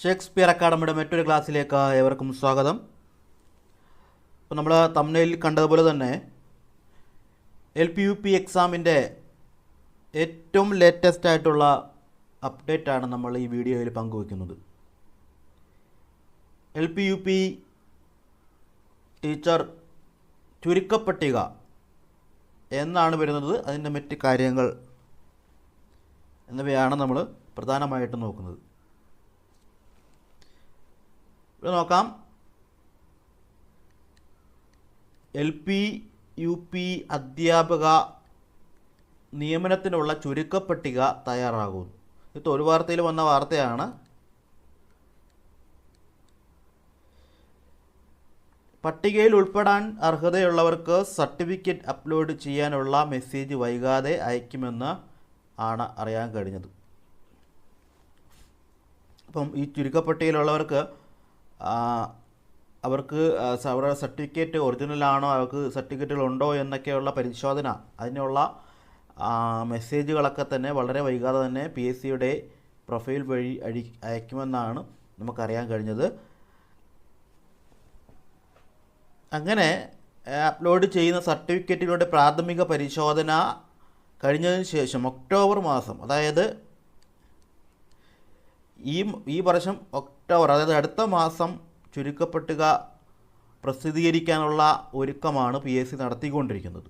Shakespeare അക്കാഡമിയുടെ മറ്റൊരു ക്ലാസ്സിലേക്ക് ഏവർക്കും സ്വാഗതം. ഇപ്പോൾ നമ്മൾ തമിഴിൽ കണ്ടതുപോലെ തന്നെ എൽ പി യു പി എക്സാമിന്റെ ഏറ്റവും ലേറ്റസ്റ്റ് ആയിട്ടുള്ള അപ്ഡേറ്റ് ആണ് നമ്മൾ ഈ വീഡിയോയിൽ പങ്കുവയ്ക്കുന്നത്. L P U P teacher ചുരുക്കപ്പട്ടിക എന്നാണ് വരുന്നത്. അതിന്റെ മറ്റ് കാര്യങ്ങൾ എന്നിവയാണ് നമ്മൾ പ്രധാനമായിട്ടും നോക്കുന്നത്. ഇവിടെ നോക്കാം. എൽ പി യു പി അധ്യാപക നിയമനത്തിനുള്ള ചുരുക്കപ്പട്ടിക തയ്യാറാകുന്നു. ഇത് ഒരു വാർത്തയിൽ വന്ന വാർത്തയാണ്. പട്ടികയിൽ ഉൾപ്പെടാൻ അർഹതയുള്ളവർക്ക് സർട്ടിഫിക്കറ്റ് അപ്ലോഡ് ചെയ്യാനുള്ള മെസ്സേജ് വൈകാതെ അയക്കുമെന്ന് ആണ് അറിയാൻ കഴിഞ്ഞത്. അപ്പം ഈ ചുരുക്കപ്പട്ടികയിലുള്ളവർക്ക് അവർക്ക് അവരുടെ സർട്ടിഫിക്കറ്റ് ഒറിജിനലാണോ അവർക്ക് സർട്ടിഫിക്കറ്റുകൾ ഉണ്ടോ എന്നൊക്കെയുള്ള പരിശോധന. അതിനുള്ള മെസ്സേജുകളൊക്കെ തന്നെ വളരെ വൈകാതെ തന്നെ പി എസ് സിയുടെ പ്രൊഫൈൽ വഴി അഴി അയക്കുമെന്നാണ് നമുക്കറിയാൻ കഴിഞ്ഞത്. അങ്ങനെ അപ്ലോഡ് ചെയ്യുന്ന സർട്ടിഫിക്കറ്റുകളുടെ പ്രാഥമിക പരിശോധന കഴിഞ്ഞതിന് ശേഷം ഒക്ടോബർ മാസം അതായത് ഈ ഈ വർഷം ഒക്ടോബർ അതായത് അടുത്ത മാസം ചുരുക്കപ്പട്ടിക പ്രസിദ്ധീകരിക്കാനുള്ള ഒരുക്കമാണ് പി എസ് സി നടത്തിക്കൊണ്ടിരിക്കുന്നത്.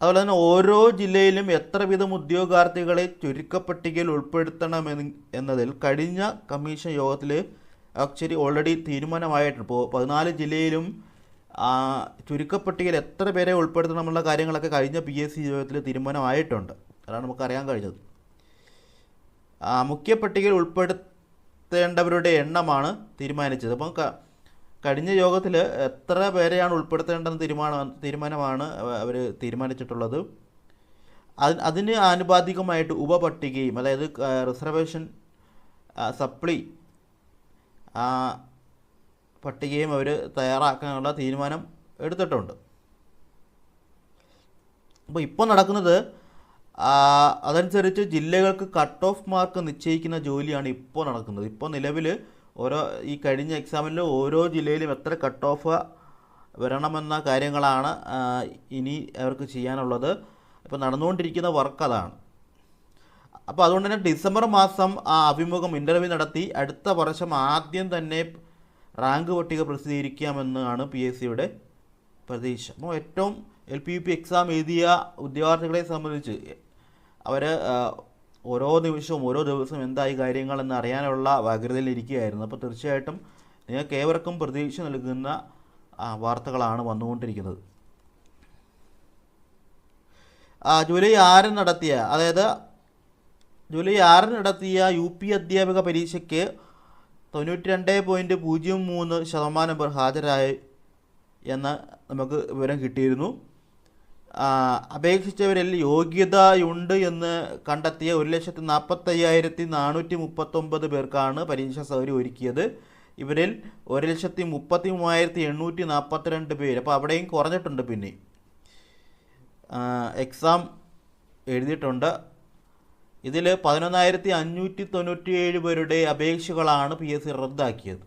അതുപോലെ തന്നെ ഓരോ ജില്ലയിലും എത്ര വീതം ഉദ്യോഗാർത്ഥികളെ ചുരുക്കപ്പട്ടികയിൽ ഉൾപ്പെടുത്തണമെന്ന് എന്നതിൽ കഴിഞ്ഞ കമ്മീഷൻ യോഗത്തിൽ ആക്ച്വലി ഓൾറെഡി തീരുമാനമായിട്ടുണ്ട്. ഇപ്പോൾ പതിനാല് ജില്ലയിലും ചുരുക്കപ്പട്ടികയിൽ എത്ര പേരെ ഉൾപ്പെടുത്തണമെന്നുള്ള കാര്യങ്ങളൊക്കെ കഴിഞ്ഞ പി എസ് സി യോഗത്തിൽ തീരുമാനമായിട്ടുണ്ട്. അതാണ് നമുക്കറിയാൻ കഴിഞ്ഞത്. മുഖ്യ പട്ടികയിൽ ഉൾപ്പെടുത്തേണ്ടവരുടെ എണ്ണമാണ് തീരുമാനിച്ചത്. അപ്പം കഴിഞ്ഞ യോഗത്തിൽ എത്ര പേരെയാണ് ഉൾപ്പെടുത്തേണ്ടെന്ന് തീരുമാനം തീരുമാനമാണ് അവർ തീരുമാനിച്ചിട്ടുള്ളത്. അത് അതിന് ആനുപാതികമായിട്ട് ഉപപട്ടികയും അതായത് റിസർവേഷൻ സപ്ലി പട്ടികയും അവർ തയ്യാറാക്കാനുള്ള തീരുമാനം എടുത്തിട്ടുണ്ട്. അപ്പോൾ ഇപ്പോൾ നടക്കുന്നത് അതനുസരിച്ച് ജില്ലകൾക്ക് കട്ട് ഓഫ് മാർക്ക് നിശ്ചയിക്കുന്ന ജോലിയാണ് ഇപ്പോൾ നടക്കുന്നത്. ഇപ്പോൾ നിലവിൽ ഓരോ ഈ കഴിഞ്ഞ എക്സാമിൽ ഓരോ ജില്ലയിലും എത്ര കട്ട് ഓഫ് വരണമെന്ന കാര്യങ്ങളാണ് ഇനി അവർക്ക് ചെയ്യാനുള്ളത്. ഇപ്പോൾ നടന്നുകൊണ്ടിരിക്കുന്ന വർക്ക് അതാണ്. അപ്പോൾ അതുകൊണ്ട് തന്നെ ഡിസംബർ മാസം ആ അഭിമുഖം ഇന്റർവ്യൂ നടത്തി അടുത്ത വർഷം ആദ്യം തന്നെ റാങ്ക് പട്ടിക പ്രസിദ്ധീകരിക്കാമെന്നാണ് പി എസ് സിയുടെ പ്രതീക്ഷ. അപ്പോൾ ഏറ്റവും L P U P exam എഴുതിയ ഉദ്യോഗാർത്ഥികളെ സംബന്ധിച്ച് അവർ ഓരോ നിമിഷവും ഓരോ ദിവസവും എന്തായി കാര്യങ്ങളെന്ന് അറിയാനുള്ള വ്യഗ്രതയിലിരിക്കുകയായിരുന്നു അപ്പോൾ തീർച്ചയായിട്ടും നിങ്ങൾക്ക് ഏവർക്കും പ്രതീക്ഷ നൽകുന്ന വാർത്തകളാണ് വന്നുകൊണ്ടിരിക്കുന്നത്. ജൂലൈ ആറിന് നടത്തിയ അതായത് ജൂലൈ ആറിന് നടത്തിയ യു പി അധ്യാപക പരീക്ഷയ്ക്ക് തൊണ്ണൂറ്റി രണ്ട് പോയിന്റ് പൂജ്യം മൂന്ന് ശതമാനം പേർ ഹാജരായി എന്ന് നമുക്ക് വിവരം കിട്ടിയിരുന്നു. അപേക്ഷിച്ചവരിൽ യോഗ്യതയുണ്ട് എന്ന് കണ്ടെത്തിയ ഒരു ലക്ഷത്തി നാൽപ്പത്തയ്യായിരത്തി നാനൂറ്റി മുപ്പത്തൊമ്പത് പേർക്കാണ് പരീക്ഷാ സൗകര്യം ഒരുക്കിയത്. ഇവരിൽ ഒരു ലക്ഷത്തി മുപ്പത്തി മൂവായിരത്തി എണ്ണൂറ്റി നാൽപ്പത്തിരണ്ട് പേര്. അപ്പോൾ അവിടെയും കുറഞ്ഞിട്ടുണ്ട് പിന്നെ. എക്സാം എഴുതിയിട്ടുണ്ട്. ഇതിൽ പതിനൊന്നായിരത്തി അഞ്ഞൂറ്റി തൊണ്ണൂറ്റി ഏഴ് പേരുടെ അപേക്ഷകളാണ് പി എസ് സി റദ്ദാക്കിയത്.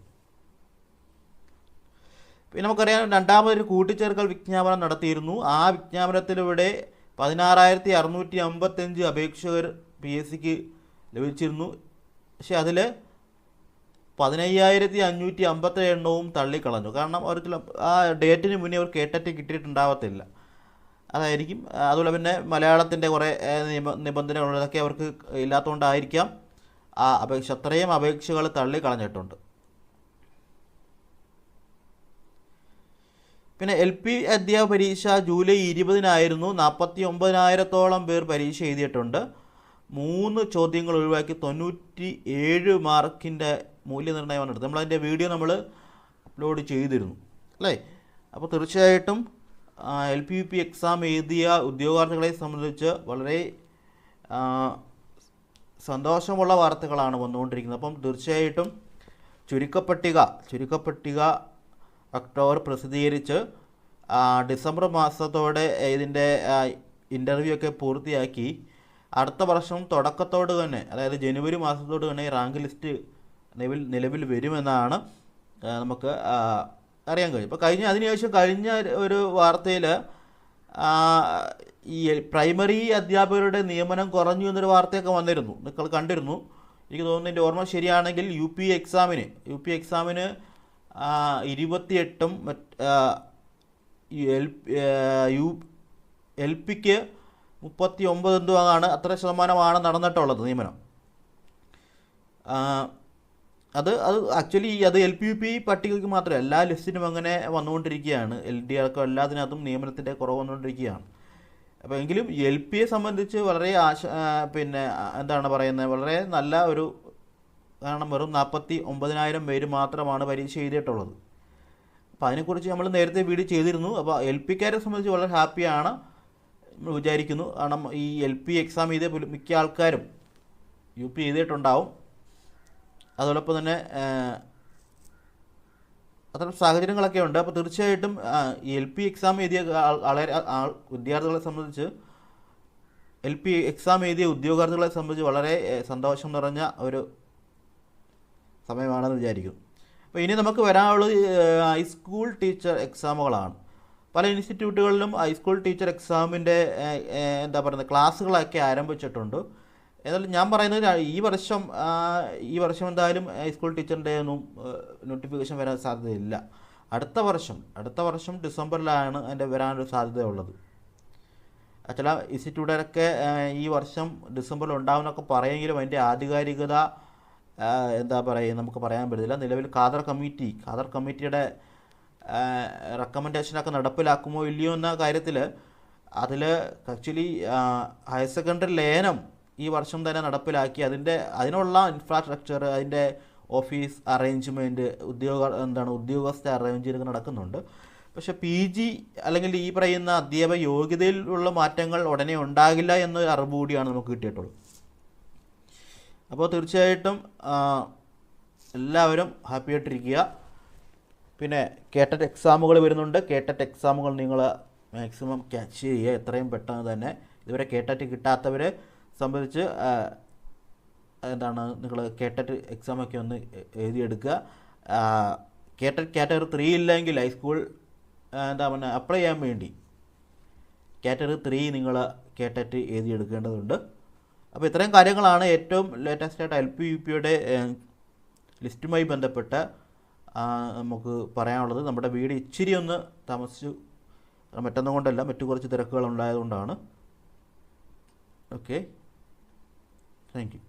പിന്നെ നമുക്കറിയാം രണ്ടാമതൊരു കൂട്ടിച്ചേർക്കൽ വിജ്ഞാപനം നടത്തിയിരുന്നു. ആ വിജ്ഞാപനത്തിലൂടെ പതിനാറായിരത്തി അറുന്നൂറ്റി അമ്പത്തഞ്ച് അപേക്ഷകർ പി എസ് സിക്ക് ലഭിച്ചിരുന്നു. പക്ഷേ അതിൽ പതിനയ്യായിരത്തി അഞ്ഞൂറ്റി അമ്പത്തി എണ്ണവും തള്ളിക്കളഞ്ഞു. കാരണം അവർക്ക് ആ ഡേറ്റിന് മുന്നേ അവർ കേട്ടറ്റ് കിട്ടിയിട്ടുണ്ടാവത്തില്ല. അതായിരിക്കും. അതുപോലെ പിന്നെ മലയാളത്തിന്റെ കുറേ നിബ നിബന്ധനകളൊക്കെ അവർക്ക് ഇല്ലാത്തതുകൊണ്ടായിരിക്കാം ആ അപേക്ഷ അത്രയും അപേക്ഷകൾ തള്ളിക്കളഞ്ഞിട്ടുണ്ട്. പിന്നെ എൽ പി അധ്യാപക പരീക്ഷ ജൂലൈ ഇരുപതിനായിരുന്നു. നാൽപ്പത്തി ഒമ്പതിനായിരത്തോളം പേർ പരീക്ഷ എഴുതിയിട്ടുണ്ട്. മൂന്ന് ചോദ്യങ്ങൾ ഒഴിവാക്കി തൊണ്ണൂറ്റി ഏഴ് മാർക്കിന്റെ മൂല്യനിർണയമാണ് എടുത്തത്. നമ്മളതിന്റെ വീഡിയോ നമ്മൾ അപ്ലോഡ് ചെയ്തിരുന്നു. അല്ലേ? അപ്പോൾ തീർച്ചയായിട്ടും L P U P exam എഴുതിയ ഉദ്യോഗാർത്ഥികളെ സംബന്ധിച്ച് വളരെ സന്തോഷമുള്ള വാർത്തകളാണ് വന്നുകൊണ്ടിരിക്കുന്നത്. അപ്പം തീർച്ചയായിട്ടും ചുരുക്കപ്പട്ടിക ചുരുക്കപ്പട്ടിക ഒക്ടോബർ പ്രസിദ്ധീകരിച്ച് ഡിസംബർ മാസത്തോടെ ഇതിന്റെ ഇന്റർവ്യൂ ഒക്കെ പൂർത്തിയാക്കി അടുത്ത വർഷം തുടക്കത്തോട് തന്നെ അതായത് ജനുവരി മാസത്തോട് തന്നെ റാങ്ക് ലിസ്റ്റ് നിലവിൽ നിലവിൽ വരുമെന്നാണ് നമുക്ക് അറിയാൻ കഴിയും. ഇപ്പോൾ കഴിഞ്ഞ അതിനുശേഷം കഴിഞ്ഞ ഒരു വാർത്തയിൽ ഈ പ്രൈമറി അധ്യാപകരുടെ നിയമനം കുറഞ്ഞു എന്നൊരു വാർത്തയൊക്കെ വന്നിരുന്നു. നിങ്ങൾ കണ്ടിരുന്നു. എനിക്ക് തോന്നുന്നു എന്റെ ഓർമ്മ ശരിയാണെങ്കിൽ യു പി എക്സാമിന് യു പി എക്സാമിന് ഇരുപത്തിയെട്ടും യു എൽ പിക്ക് മുപ്പത്തി ഒമ്പത് എന്തുവാണ് അത്ര ശതമാനമാണ് നടന്നിട്ടുള്ളത് നിയമനം. അത് അത് ആക്ച്വലി അത് എൽ പി യു പി പട്ടികയ്ക്ക് മാത്രമല്ല എല്ലാ ലിസ്റ്റിനും അങ്ങനെ വന്നുകൊണ്ടിരിക്കുകയാണ്. എൽ ഡി ആർക്കും എല്ലാത്തിനകത്തും നിയമനത്തിന്റെ കുറവ് വന്നുകൊണ്ടിരിക്കുകയാണ്. അപ്പോൾ എങ്കിലും എൽ പിയെ സംബന്ധിച്ച് വളരെ ആശ പിന്നെ എന്താണ് പറയുന്നത് വളരെ നല്ല ഒരു കാരണം വെറും നാൽപ്പത്തി ഒമ്പതിനായിരം പേര് മാത്രമാണ് പരീക്ഷ എഴുതിയിട്ടുള്ളത്. അപ്പോൾ അതിനെക്കുറിച്ച് നമ്മൾ നേരത്തെ വീഡിയോ ചെയ്തിരുന്നു. അപ്പോൾ എൽ പിക്കാരെ സംബന്ധിച്ച് വളരെ ഹാപ്പിയാണ് നമ്മൾ വിചാരിക്കുന്നു. കാരണം ഈ എൽ പി എക്സാം എഴുതിയ മിക്ക ആൾക്കാരും യു പി എഴുതിയിട്ടുണ്ടാവും. അതോടൊപ്പം തന്നെ അത്തരം സാഹചര്യങ്ങളൊക്കെ ഉണ്ട്. അപ്പോൾ തീർച്ചയായിട്ടും എൽ പി എക്സാം എഴുതിയ വളരെ വിദ്യാർത്ഥികളെ സംബന്ധിച്ച് എൽ പി എക്സാം എഴുതിയ ഉദ്യോഗാർത്ഥികളെ സംബന്ധിച്ച് വളരെ സന്തോഷം നിറഞ്ഞ ഒരു സമയമാണെന്ന് വിചാരിക്കും അപ്പോൾ ഇനി നമുക്ക് വരാനുള്ളത് ഹൈസ്കൂൾ ടീച്ചർ എക്സാമുകളാണ് പല ഇൻസ്റ്റിറ്റ്യൂട്ടുകളിലും ഹൈസ്കൂൾ ടീച്ചർ എക്സാമിന്റെ എന്താ പറയുന്നത് ക്ലാസ്സുകളൊക്കെ ആരംഭിച്ചിട്ടുണ്ട്. എന്നാലും ഞാൻ പറയുന്നത് ഈ വർഷം ഈ വർഷം എന്തായാലും ഹൈസ്കൂൾ ടീച്ചറിന്റെ ഒന്നും നോട്ടിഫിക്കേഷൻ വരാൻ സാധ്യതയില്ല. അടുത്ത വർഷം അടുത്ത വർഷം ഡിസംബറിലാണ് അതിന്റെ വരാനൊരു സാധ്യതയുള്ളത്. ചില ഇൻസ്റ്റിറ്റ്യൂട്ടുകാരൊക്കെ ഈ വർഷം ഡിസംബറിൽ ഉണ്ടാവുമെന്നൊക്കെ പറയുമെങ്കിലും അതിന്റെ ആധികാരികത എന്താ പറയുക നമുക്ക് പറയാൻ പറ്റില്ല നിലവിൽ ഖാദർ കമ്മിറ്റി ഖാദർ കമ്മിറ്റിയുടെ റെക്കമെൻഡേഷനൊക്കെ നടപ്പിലാക്കുമോ ഇല്ലയോ എന്ന കാര്യത്തിൽ അതിൽ ആക്ച്വലി ഹയർ സെക്കൻഡറി ലേനം ഈ വർഷം തന്നെ നടപ്പിലാക്കി. അതിന്റെ അതിനുള്ള ഇൻഫ്രാസ്ട്രക്ചർ അതിന്റെ ഓഫീസ് അറേഞ്ച്മെന്റ് ഉദ്യോഗ എന്താണ് ഉദ്യോഗസ്ഥ അറേഞ്ച്മെന്റ് നടക്കുന്നുണ്ട്. പക്ഷേ പി ജി അല്ലെങ്കിൽ ഈ പറയുന്ന അധ്യാപക യോഗ്യതയിലുള്ള മാറ്റങ്ങൾ ഉടനെ ഉണ്ടാകില്ല എന്നൊരു അറിവ് കൂടിയാണ് നമുക്ക് കിട്ടിയിട്ടുള്ളത്. അപ്പോൾ തീർച്ചയായിട്ടും എല്ലാവരും ഹാപ്പി ആയിട്ടിരിക്കുക പിന്നെ കേട്ടറ്റ് എക്സാമുകൾ വരുന്നുണ്ട്. കേട്ടറ്റ് എക്സാമുകൾ നിങ്ങൾ മാക്സിമം ക്യാച്ച് ചെയ്യുക. എത്രയും പെട്ടെന്ന് തന്നെ. ഇതുവരെ കേട്ടറ്റ് കിട്ടാത്തവരെ സംബന്ധിച്ച് എന്താണ് നിങ്ങൾ കേട്ടറ്റ് എക്സാമൊക്കെ ഒന്ന് എഴുതിയെടുക്കുക. കേട്ടറ്റ് കാറ്റഗറി ത്രീ ഇല്ലെങ്കിൽ ഹൈസ്കൂൾ എന്താ പറയുക അപ്ലൈ ചെയ്യാൻ വേണ്ടി കാറ്റഗറി ത്രീ നിങ്ങൾ കേട്ടറ്റ് എഴുതിയെടുക്കേണ്ടതുണ്ട്. അപ്പോൾ ഇത്രയും കാര്യങ്ങളാണ് ഏറ്റവും ലേറ്റസ്റ്റ് ആയിട്ട് എൽ പി യു പിയുടെ ലിസ്റ്റുമായി ബന്ധപ്പെട്ട നമുക്ക് പറയാനുള്ളത്. നമ്മുടെ വീട് ഇച്ചിരി ഒന്ന് താമസിച്ചു മറ്റൊന്നും കൊണ്ടല്ല മറ്റു കുറച്ച് തിരക്കുകൾ ഉണ്ടായതുകൊണ്ടാണ്. Okay thank you